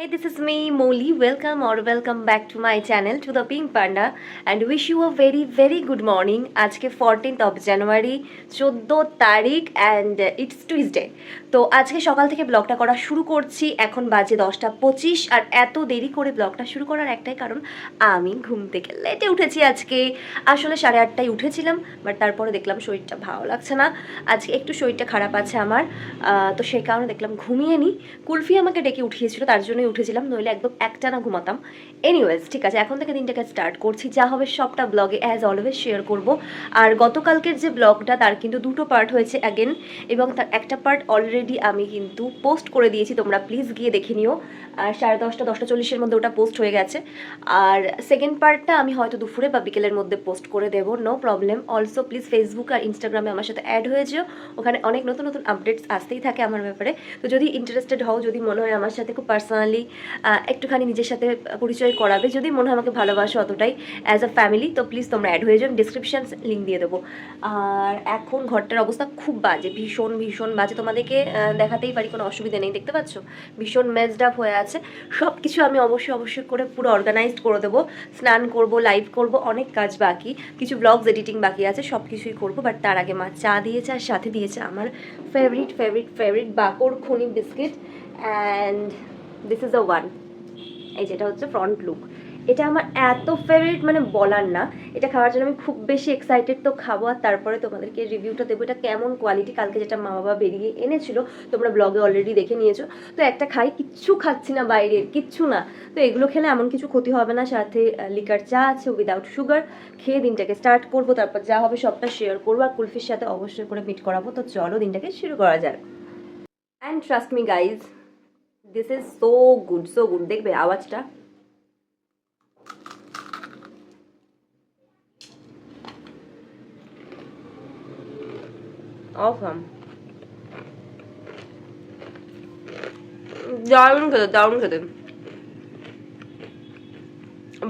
Hey, this is me, Molly. Welcome or welcome back to my channel, to the Pink Panda, and wish you a very, very good morning. আজকে 14th of January, 14 তারিখ and it's Tuesday তো আজকে সকাল থেকে ব্লগটা করা শুরু করছি। এখন বাজে দশটা পঁচিশ আর এত দেরি করে ব্লগটা শুরু করার একটাই কারণ আমি ঘুম থেকে লেটে উঠেছি আজকে। আসলে সাড়ে আটটায় উঠেছিলাম বাট তারপরে দেখলাম শরীরটা ভালো লাগছে না। আজকে একটু শরীরটা খারাপ আছে আমার। তো সেই কারণে দেখলাম ঘুমিয়ে নিই কুলফি আমাকে ডেকে উঠিয়েছিল তার জন্যই উঠেছিলাম, নইলে একদম একটানা ঘুমাতাম। এনিওয়েজ ঠিক আছে, এখন থেকে দিনটাকে স্টার্ট করছি। যা হবে সবটা ব্লগে অ্যাজ অলওয়েজ শেয়ার করব। আর গতকালকের যে ব্লগটা তার কিন্তু দুটো পার্ট হয়েছে অ্যাগেন এবং তার একটা পার্ট অলরেডি আমি কিন্তু পোস্ট করে দিয়েছি, তোমরা প্লিজ গিয়ে দেখে নিও। সাড়ে দশটা দশটা চল্লিশের মধ্যে ওটা পোস্ট হয়ে গেছে। আর সেকেন্ড পার্টটা আমি হয়তো দুপুরে বা বিকেলের মধ্যে পোস্ট করে দেবো no problem also please Facebook আর ইনস্টাগ্রামে আমার সাথে অ্যাড হয়ে যেও। ওখানে অনেক নতুন নতুন আপডেটস আসতেই থাকে আমার ব্যাপারে। তো যদি ইন্টারেস্টেড হও, যদি মনে হয় আমার সাথে খুব পার্সোনালি একটুখানি নিজের সাথে পরিচয় করাবে, যদি মনে হয় আমাকে ভালোবাসো অতটাই অ্যাজ আ ফ্যামিলি তো প্লিজ তোমরা অ্যাড হয়ে যাও। ডিসক্রিপশান লিঙ্ক দিয়ে দেবো। আর এখন ঘরটার অবস্থা খুব বাজে, ভীষণ ভীষণ বাজে। তোমাদেরকে দেখাতেই পারি, কোনো অসুবিধা নেই, দেখতে পাচ্ছ? ভীষণ মেজড আপ হয়ে আছে। সব কিছু আমি অবশ্যই অবশ্যই করে পুরো অর্গানাইজড করে দেবো। স্নান করব লাইভ করব, অনেক কাজ বাকি। কিছু ব্লগস এডিটিং বাকি আছে সব কিছুই করব। বাট তার আগে মা চা দিয়েছে আর সাথে দিয়েছে আমার favourite favourite favourite bakarkhani biscuit and this is the one এই যেটা হচ্ছে ফ্রন্ট লুক এটা আমার এত ফেভারিট মানে বলার না। এটা খাওয়ার জন্য আমি খুব বেশি এক্সাইটেড তো খাব আর তারপরে তোমাদেরকে রিভিউটা দেবো, এটা কেমন কোয়ালিটি কালকে যেটা মা বাবা বেরিয়ে এনেছিল, তোমরা ব্লগে অলরেডি দেখে নিয়েছো। তো একটা খাই, কিচ্ছু খাচ্ছি না বাইরের কিচ্ছু না। তো এগুলো খেলে এমন কিছু ক্ষতি হবে না, সাথে লিকার চা আছে উইদাউট সুগার খেয়ে দিনটাকে স্টার্ট করব, তারপর যা হবে সবটা শেয়ার করব আর কুলফির সাথে অবশ্যই করে মিট করাবো। তো চলো দিনটাকে শুরু করা যাক। And trust me guys this is so good so good দেখবে আওয়াজটা অফাম দারুণ খেতে দারুণ খেতে।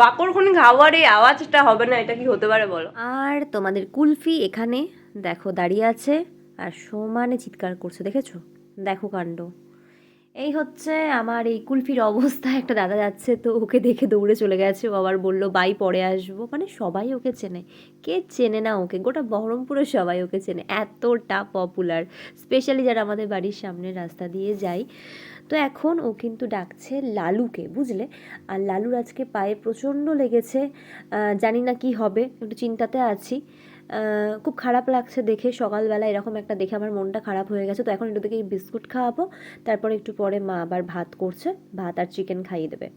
বাকরখনি খাওয়ার এই আওয়াজটা হবে না, এটা কি হতে পারে বলো? আর তোমাদের কুলফি এখানে, দেখো দাঁড়িয়ে আছে, আর সমানে চিৎকার করছে, দেখেছ? দেখো কাণ্ড। এই হচ্ছে আমার এই কুলফির অবস্থা। একটা দাদা যাচ্ছে, তো ওকে দেখে দৌড়ে চলে গেছে। ও আবার বলল, বাই, পরে আসব। মানে সবাই ওকে চেনে। কে চেনে না ওকে? গোটা বহরমপুরে সবাই ওকে চেনে। এতটা পপুলার স্পেশালি যারা আমাদের বাড়ির সামনে রাস্তা দিয়ে যায়। তো এখন ও কিন্তু ডাকছে লালুকে, বুঝলে? আর লালুর আজকে পায়ে প্রচণ্ড লেগেছে। জানি না কি হবে, একটু চিন্তাতে আছি। খুব খারাপ লাগছে দেখে। সকালবেলা এরকম একটা দেখে আমার মনটা খারাপ হয়ে গেছে। তো এখন একটু দেখে বিস্কুট খাওয়াবো। তারপর একটু পরে মা আবার ভাত করছে। ভাত আর চিকেন খাইয়ে দেবে।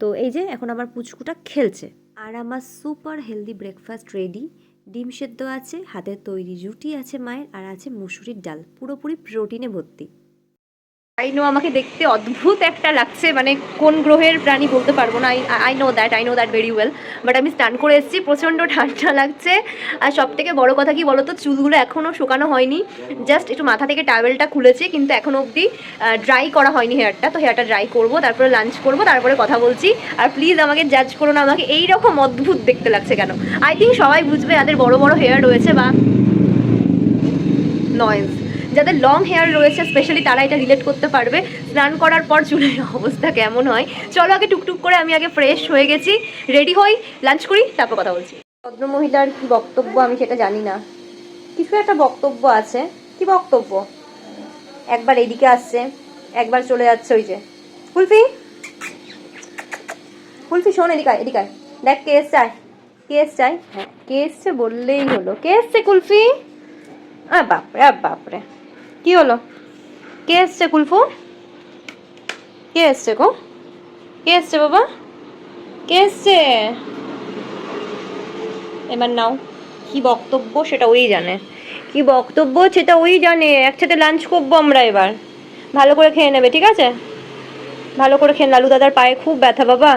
তো এই যে এখন আমার পুচকুটা খেলছে। আর আমার সুপার হেলদি ব্রেকফাস্ট রেডি ডিম সেদ্ধ আছে, হাতের তৈরি রুটি আছে মায়ের, আর আছে মুসুরির ডাল। পুরোপুরি প্রোটিনে ভর্তি। আই নো আমাকে দেখতে অদ্ভুত একটা লাগছে মানে কোন গ্রহের প্রাণী বলতে পারব না। I know that I know that very well but আমি স্টান করে এসেছি, প্রচণ্ড ঠান্ডা লাগছে। আর সব থেকে বড়ো কথা কি বলতো, চুলগুলো এখনও শুকানো হয়নি। জাস্ট একটু মাথা থেকে টাওয়েলটা খুলেছি, কিন্তু এখনও অবধি ড্রাই করা হয়নি হেয়ারটা তো হেয়ারটা ড্রাই করব, তারপরে লাঞ্চ করব, তারপরে কথা বলছি। আর প্লিজ আমাকে জাজ করো না, আমাকে এই রকম অদ্ভুত দেখতে লাগছে কেন? আই থিঙ্ক সবাই বুঝবে, যাদের বড় বড় হেয়ার রয়েছে বা নয়েজ যাদের লং হেয়ার রয়েছে স্পেশালি তারা এটা রিলেট করতে পারবে। স্নান করার পর চুলের অবস্থা কেমন হয়? চলো আগে টুকটুক করে আমি আগে ফ্রেশ হয়ে গেছি। রেডি হই লাঞ্চ করি তারপর কথা বলছি। ভদ্রমহিলার কি বক্তব্য? আমি সেটা জানি না। কিছু একটা বক্তব্য আছে। কি বক্তব্য? একবার এদিকে আসছে একবার চলে যাচ্ছে ওই যে। কুলফি? কুলফি শোন এদিকে আয়, এদিকে আয়। দেখ কে এসছে আয়। কে এসছে আয়? হ্যাঁ কে এসছে বললেই হলো। কে এসছে কুলফি? আ বাপরে আ বাপরে। কি হলো? কে এসছে কুলফু? কে এসছে গো? কে এসছে বাবা? কে এসছে? এবার নাও, কি বক্তব্য সেটা ওই জানে। কি বক্তব্য সেটা ওই জানে, একসাথে লাঞ্চ করব আমরা এবার। ভালো করে খেয়ে নেবে, ঠিক আছে? ভালো করে খেয়ে লালু দাদার পায়ে খুব ব্যথা বাবা,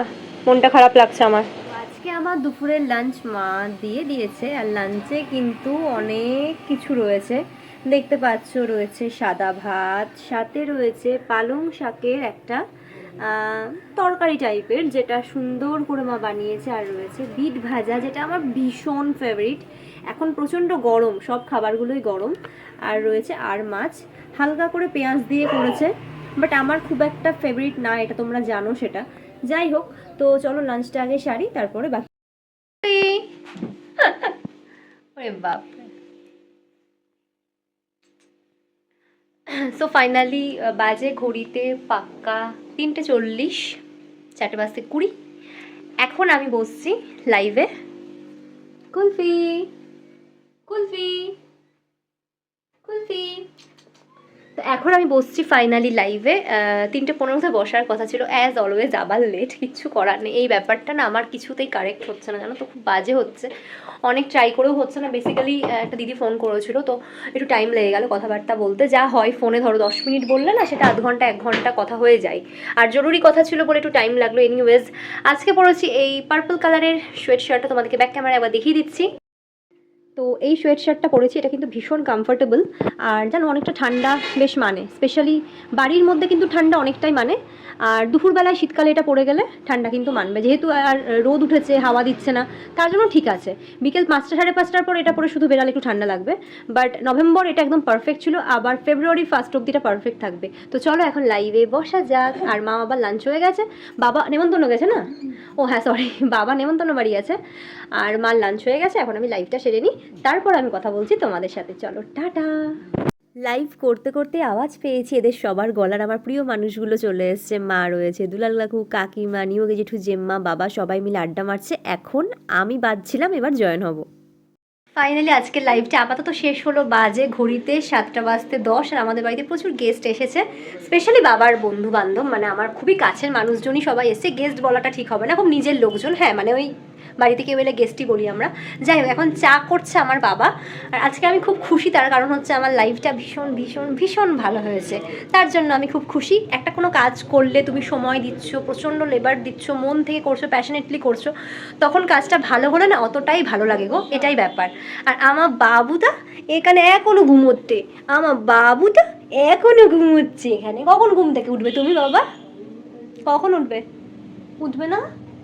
মনটা খারাপ লাগছে আমার। আজকে আমার দুপুরের লাঞ্চ মা দিয়ে দিয়েছে, আর লাঞ্চে কিন্তু অনেক কিছু রয়েছে। দেখতে পাচ্ছ, রয়েছে সাদা ভাত, সাথে রয়েছে পালং শাকের একটা তরকারি টাইপের, যেটা সুন্দর করে মা বানিয়েছে, আর রয়েছে বিট ভাজা, যেটা আমার ভীষণ ফেভারিট এখন প্রচণ্ড গরম, সব খাবারগুলোই গরম। আর রয়েছে আর মাছ, হালকা করে পেঁয়াজ দিয়ে করেছে বাট আমার খুব একটা ফেভারিট না, এটা তোমরা জানো সেটা। যাই হোক, তো চলো লাঞ্চটা আগে সারি, তারপরে বাকি ওরে সো ফাইনালি বাজে ঘড়িতে পাক্কা তিনটে চল্লিশ, চারটে বাজতে কুড়ি। এখন আমি বসছি লাইভে কুলফি কুলফি কুলফি। তো এখন আমি বসছি ফাইনালি লাইভে তিনটে পনেরোতে বসার কথা ছিল। অ্যাজ অলওয়েজ আবার লেট কিচ্ছু করার নেই। এই ব্যাপারটা না আমার কিছুতেই কারেক্ট হচ্ছে না, জানো তো? খুব বাজে হচ্ছে। অনেক ট্রাই করেও হচ্ছে না। বেসিক্যালি একটা দিদি ফোন করেছিল, তো একটু টাইম লেগে গেল কথাবার্তা বলতে। যা হয় ফোনে ধরো দশ মিনিট বললে না, সেটা আধ ঘণ্টা, এক ঘণ্টা কথা হয়ে যায়। আর জরুরি কথা ছিল বলে একটু টাইম লাগল এনিওয়েজ আজকে পড়েছি এই পার্পল কালারের সোয়েট শার্টটা তোমাদেরকে ব্যাক ক্যামেরা একবার দেখিয়ে দিচ্ছি। তো এই সোয়েট শার্টটা পরেছি, এটা কিন্তু ভীষণ কমফোর্টেবল আর জানো, অনেকটা ঠান্ডা বেশ মানে স্পেশালি বাড়ির মধ্যে কিন্তু ঠান্ডা অনেকটাই মানে আর দুপুরবেলায় শীতকালে এটা পড়ে গেলে ঠান্ডা কিন্তু মানবে, যেহেতু আর রোদ উঠেছে, হাওয়া দিচ্ছে না, তার জন্য ঠিক আছে। বিকেল পাঁচটা, সাড়ে পাঁচটার পর এটা পরে শুধু বেরালে একটু ঠান্ডা লাগবে বাট নভেম্বর এটা একদম পারফেক্ট ছিল, আবার ফেব্রুয়ারি ফার্স্ট অব্দিটা পারফেক্ট থাকবে। তো চলো এখন লাইভে বসা যাক, আর মা আবার লাঞ্চ হয়ে গেছে, বাবা নেমন্তন্ন গেছে না? ও হ্যাঁ সরি বাবা নেমন্তন্ন বাড়ি আছে, আর মার লাঞ্চ হয়ে গেছে, এখন আমি লাইভটা সেরে নিই। তারপর আমি কথা বলছি তোমাদের সাথে। চলো টাটা। লাইভ করতে করতে আওয়াজ পেয়েছি এদের সবার গলার আমার প্রিয় মানুষগুলো চলে এসছে। মা রয়েছে দুলাল কাকু কাকিমা নিয়োগে জেঠু জেম্মা বাবা সবাই মিলে আড্ডা মারছে। এখন আমি বাজছিলাম এবার জয়েন হব। ফাইনালি আজকের লাইভটা আপাতত শেষ হলো বাজে ঘড়িতে সাতটা বাজতে দশ আর আমাদের বাড়িতে প্রচুর গেস্ট এসেছে। স্পেশালি বাবার বন্ধু বান্ধব মানে আমার খুবই কাছের মানুষজনই সবাই এসেছে। গেস্ট বলাটা ঠিক হবে না খুব নিজের লোকজন হ্যাঁ মানে ওই বাড়িতে কেউ এলে গেস্টই বলি আমরা। যাই হোক, এখন চা করছে আমার বাবা। আর আজকে আমি খুব খুশি, তার কারণ হচ্ছে আমার লাইফটা ভীষণ ভীষণ ভীষণ ভালো হয়েছে। তার জন্য আমি খুব খুশি। একটা কোনো কাজ করলে তুমি সময় দিচ্ছ, প্রচণ্ড লেবার দিচ্ছ, মন থেকে করছ প্যাশনেটলি করছ, তখন কাজটা ভালো হলে না অতটাই ভালো লাগে গো। এটাই ব্যাপার। আর আমার বাবুটা এখানে এখনও ঘুমোতে আমার বাবুটা এখনও ঘুমোচ্ছে এখানে। কখন ঘুম থেকে উঠবে তুমি বাবা? কখন উঠবে? উঠবে না?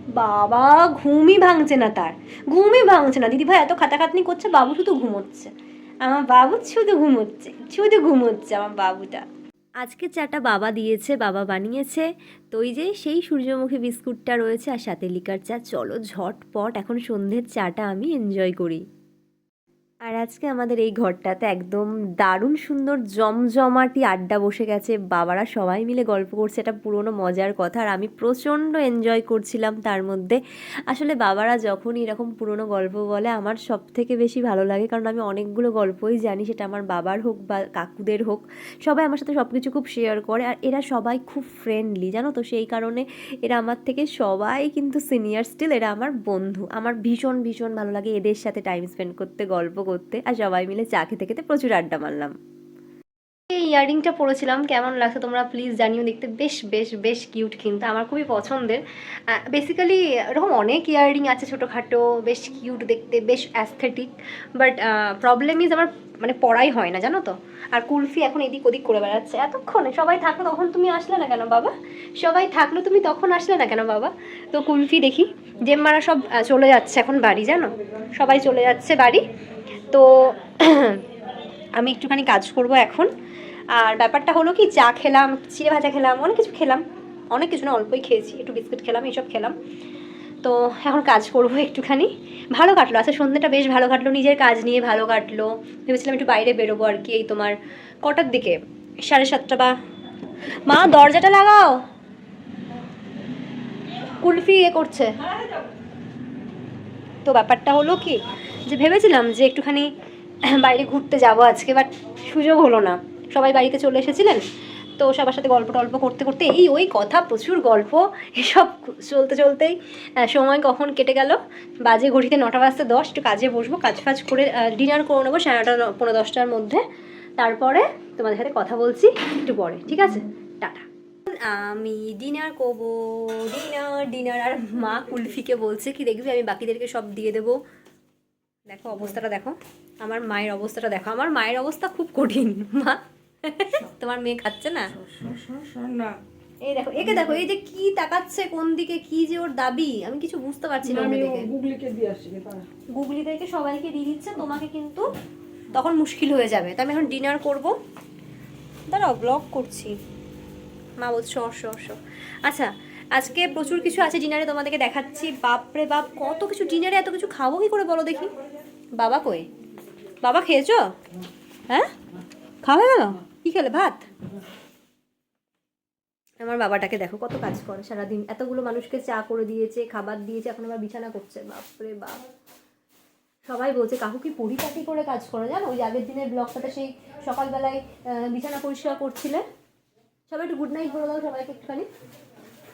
বাবা, ঘুমই ভাঙছে না তার। ঘুমই ভাঙছে না। দিদিভাই এত খাতাখাতনি করছে, বাবু শুধু ঘুমোচ্ছে। আমার বাবু শুধু ঘুমোচ্ছে শুধু ঘুমোচ্ছে আমার বাবুটা। আজকে চাটা বাবা দিয়েছে, বাবা বানিয়েছে। তো ওই যে সেই সূর্যমুখী বিস্কুটটা রয়েছে আর সাথে লিকার চা। চলো ঝটপট, এখন সন্ধ্যের চাটা আমি এনজয় করি। আর আজকে আমাদের এই ঘরটাতে একদম দারুণ সুন্দর জমজমাটি আড্ডা বসে গেছে। বাবারা সবাই মিলে গল্প করছে, এটা পুরনো মজার কথা। আর আমি প্রচণ্ড এনজয় করছিলাম তার মধ্যে। আসলে বাবারা যখনই এরকম পুরনো গল্প বলে, আমার সব থেকে বেশি ভালো লাগে। কারণ আমি অনেকগুলো গল্পই জানি, সেটা আমার বাবার হোক বা কাকুদের হোক। সবাই আমার সাথে সব কিছু খুব শেয়ার করে। আর এরা সবাই খুব ফ্রেন্ডলি জানো তো? সেই কারণে এরা আমার থেকে সবাই কিন্তু সিনিয়র স্টিল এরা আমার বন্ধু। আমার ভীষণ ভীষণ ভালো লাগে এদের সাথে টাইম স্পেন্ড করতে, গল্প করতে। আর সবাই মিলে চা খেতে খেতে প্রচুর আড্ডা মারলাম। এই ইয়াররিংটা পরেছিলাম, কেমন লাগছে তোমরা প্লিজ জানিও, দেখতে বেশ বেশ বেশ কিউট কিন্তু, আমার খুবই পছন্দের। বেসিক্যালি এরকম অনেক ইয়াররিং আছে ছোটোখাটো, বেশ কিউট দেখতে, বেশ অ্যাস্থেটিক বাট প্রবলেম ইজ আমার মানে পড়াই হয় না, জানো তো? আর কুলফি এখন এদিক ওদিক করে বেড়াচ্ছে। এতক্ষণে সবাই থাকল, তখন তুমি আসলে না কেন বাবা? সবাই থাকল, তুমি তখন আসলে না কেন বাবা? তো কুলফি দেখি, জেম্মারা সব চলে যাচ্ছে এখন বাড়ি, জানো? সবাই চলে যাচ্ছে বাড়ি। তো আমি একটুখানি কাজ করব এখন। আর ব্যাপারটা হলো কি, চা খেলাম, চিড়ে ভাজা খেলাম, অনেক কিছু খেলাম। অনেক কিছু না, অল্পই খেয়েছি, একটু বিস্কুট খেলাম, এইসব খেলাম। তো এখন কাজ করব একটুখানি। ভালো কাটলো আচ্ছা সন্ধ্যেটা বেশ ভালো কাটলো, নিজের কাজ নিয়ে ভালো কাটলো। ভেবেছিলাম একটু বাইরে বেরোবো আর কি, এই তোমার কটার দিকে? সাড়ে সাতটা বা মা, দরজাটা লাগাও। কুলফি এ করছে। তো ব্যাপারটা হলো কি যে ভেবেছিলাম যে একটুখানি বাইরে ঘুরতে যাব আজকে বাট সুযোগ হলো না। সবাই বাড়িতে চলে এসেছিলেন, তো সবার সাথে গল্প টল্প করতে করতে এই ওই কথা, প্রচুর গল্প, এসব চলতে চলতেই সময় কখন কেটে গেল? বাজে ঘড়িতে নটা বাজতে দশ, একটু কাজে বসবো, কাজ ফাজ করে ডিনার করে নেব সাড়ে নটা পনেরো দশটার মধ্যে। তারপরে তোমাদের সাথে কথা বলছি একটু পরে, ঠিক আছে? টাটা। আমি ডিনার করব ডিনার ডিনার আর মা কুলফিকে বলছে, কি দেখবি? আমি বাকিদেরকে সব দিয়ে দেবো। দেখো অবস্থাটা দেখো। আমার মায়ের অবস্থাটা দেখো। আমার মায়ের অবস্থা খুব কঠিন মা। তোমার মেয়ে খাচ্ছে না? না। এই দেখো একে দেখো এই যে কি তাকাচ্ছে কোন দিকে কি যে ওর দাবি আমি কিছু বুঝতে পারছি না গুগলিকে দিয়ে আসছি। গুগলি থেকে সবাইকে দিয়ে দিচ্ছে তোমাকে কিন্তু তখন মুশকিল হয়ে যাবে। তো আমি এখন ডিনার করব। দাঁড়াও ব্লগ করছি। মা বলছে সর সর আচ্ছা আজকে প্রচুর কিছু আছে ডিনারে তোমাদেরকে দেখাচ্ছি। বাপরে বাপ কত কিছু ডিনারে এত কিছু খাব কি করে বলো দেখি? বাবা কই? বাবা খেয়েছ? হ্যাঁ? খাওয়া গেল? কি খেলে? ভাত? আমার বাবাটাকে দেখো কত কাজ করে। সারাদিন এতগুলো মানুষকে চা করে দিয়েছে, খাবার দিয়েছে, এখন আবার বিছানা করছে। বাপরে বাপ। সবাই বলছে, কাকু কি পরিপাটি করে কাজ করে? জানো? ওই আগের দিনের ব্লগটাতে সেই সকালবেলায় বিছানা পরিষ্কার করছিলে। সবাই একটু গুড নাইট বলে দাও সবাইকে একটুখানি।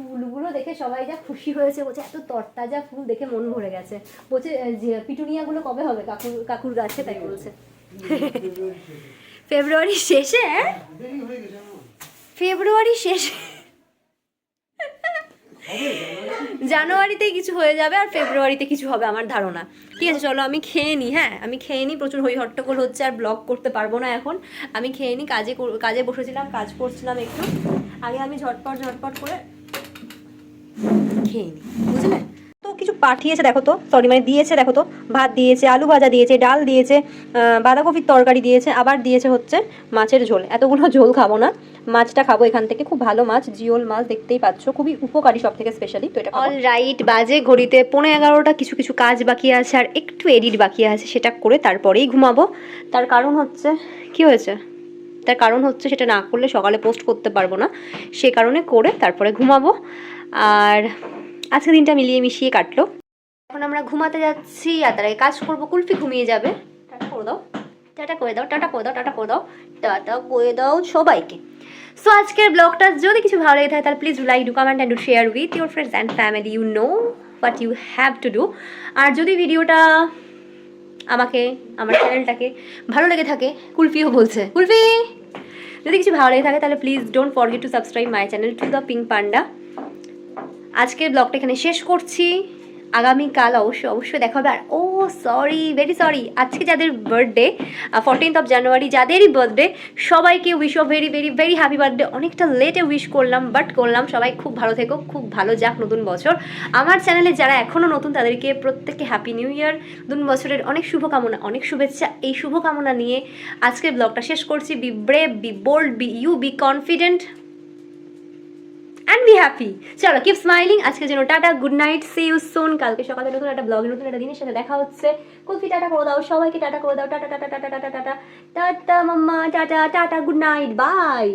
ফুলগুলো দেখে সবাই যা খুশি হয়েছে বলছে এত তরতাজা ফুল দেখে মন ভরে গেছে। বলছে পিটুনিয়াগুলো কবে হবে? কাকুর কাকুর গাছে? তাই বলছে। ফেব্রুয়ারি শেষে হ্যাঁ? ফেব্রুয়ারি শেষে। জানুয়ারিতে কিছু হয়ে যাবে আর ফেব্রুয়ারিতে কিছু হবে আমার ধারণা। ঠিক আছে চলো আমি খেয়ে নিই হ্যাঁ? আমি খেয়ে নিই প্রচুর হই হট্টগোল হচ্ছে আর ব্লগ করতে পারব না এখন। আমি খেয়ে নিই কাজে কাজে বসেছিলাম কাজ করছিলাম একটু। আগে আমি ঝটপট ঝটপট করে খেয়ে নিই বুঝলে? তো কিছু পাঠিয়েছে, দেখো তো সরি মানে দিয়েছে, দেখো তো, ভাত দিয়েছে, আলু ভাজা দিয়েছে, ডাল দিয়েছে বাঁধাকপির তরকারি দিয়েছে, আবার দিয়েছে হচ্ছে মাছের ঝোল। এতগুলো ঝোল খাব না, মাছটা খাব এখান থেকে, খুব ভালো মাছ, জিওল মাছ দেখতেই পাচ্ছ, খুবই উপকারী সব থেকে স্পেশালি তো এটা অল রাইট বাজে ঘড়িতে পনেরো এগারোটা, কিছু কিছু কাজ বাকি আছে, আর একটু এডিট বাকি আছে, সেটা করে তারপরেই ঘুমাবো। তার কারণ হচ্ছে, কি হয়েছে? তার কারণ হচ্ছে, সেটা না করলে সকালে পোস্ট করতে পারব না, সে কারণে করে তারপরে ঘুমাবো। আর আজকে দিনটা মিলিয়ে মিশিয়ে কাটলো। এখন আমরা ঘুমাতে যাচ্ছি আর তার কাজ করব। কুলফি ঘুমিয়ে যাবে। টাটা করে দাও। টাটা করে দাও, টাটা করে দাও, টাটা করে দাও। টাটা করে দাও সবাইকে। সো আজকের ব্লগটা যদি কিছু ভালো লেগে থাকে, তাহলে please like do comment and share with your friends and family you know what you have to do আর যদি ভিডিওটা আমাকে, আমার চ্যানেলটাকে ভালো লেগে থাকে, কুলফিও বলছে, কুলফি, যদি কিছু ভালো লেগে থাকে, তাহলে please don't forget to subscribe my channel to the pink panda আজকের ব্লগটা এখানে শেষ করছি। আগামীকাল অবশ্যই অবশ্যই দেখা হবে। আর, ও সরি ভেরি সরি আজকে যাদের বার্থডে ফোরটিন্থ অফ জানুয়ারি যাদেরই বার্থডে সবাইকে wish of very very very happy birthday অনেকটা লেটে উইশ করলাম বাট করলাম। সবাই খুব ভালো থেকো, খুব ভালো যাক নতুন বছর। আমার চ্যানেলে যারা এখনও নতুন, তাদেরকে প্রত্যেককে হ্যাপি নিউ ইয়ার নতুন বছরের অনেক শুভকামনা, অনেক শুভেচ্ছা। এই শুভকামনা নিয়ে আজকের ব্লগটা শেষ করছি। Be brave be bold be you be confident and be happy চলো কিপ স্মাইলিং আজকে যেন tata good night see you soon কালকে সকালে নতুন একটা ব্লগে নতুন একটা দিনের সাথে দেখা হচ্ছে। কফি টাটা করে দাও, সবাইকে টাটা করে দাও। Tata tata tata tata tata tata মাম্মা, tata tata good night bye